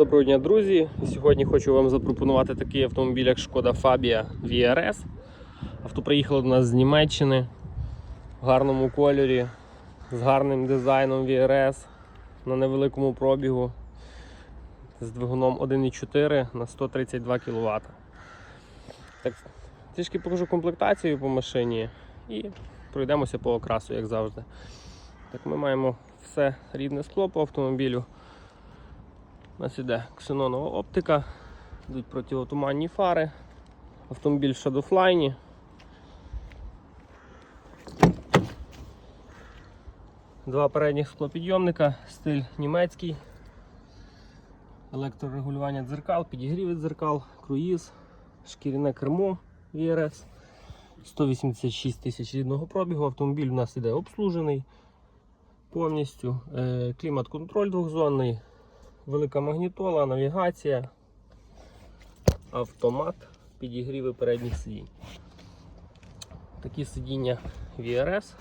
Доброго дня, друзі! Сьогодні хочу вам запропонувати такий автомобіль, як Шкода Fabia VRS. Авто приїхало до нас з Німеччини в гарному кольорі, з гарним дизайном VRS на невеликому пробігу з двигуном 1,4 на 132 кВт. Так, трішки покажу комплектацію по машині і пройдемося по окрасу, як завжди. Так, ми маємо все рідне скло по автомобілю. У нас іде ксенонова оптика, йдуть противотуманні фари, автомобіль в шадофлайні. Два передніх склопідйомника, стиль німецький, електрорегулювання дзеркал, підігріви дзеркал, круїз, шкіряне кермо VRS, 186 тисяч рідного пробігу. Автомобіль у нас іде обслужений повністю. Е, Клімат-контроль двохзонний, велика магнітола, навігація, автомат, підігріви передніх сидінь. Такі сидіння VRS,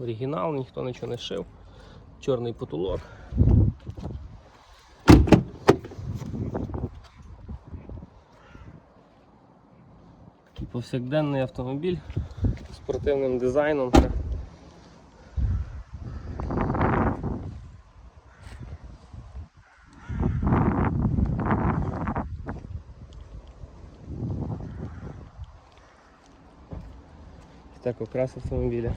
оригінал, ніхто нічого не шив, чорний потолок. Такий повсякденний автомобіль з спортивним дизайном. Так, окрас автомобіля.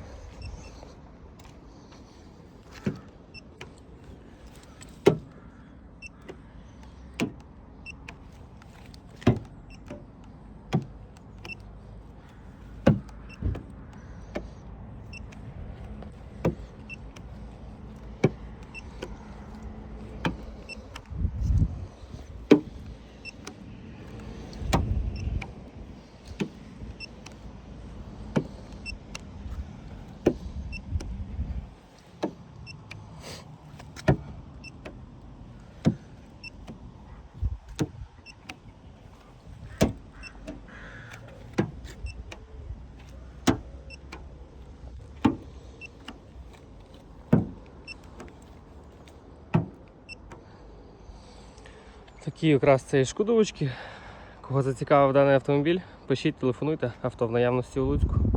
Такі якраз цієї шкодовочки. Кого зацікавив даний автомобіль, пишіть, телефонуйте, авто в наявності у Луцьку.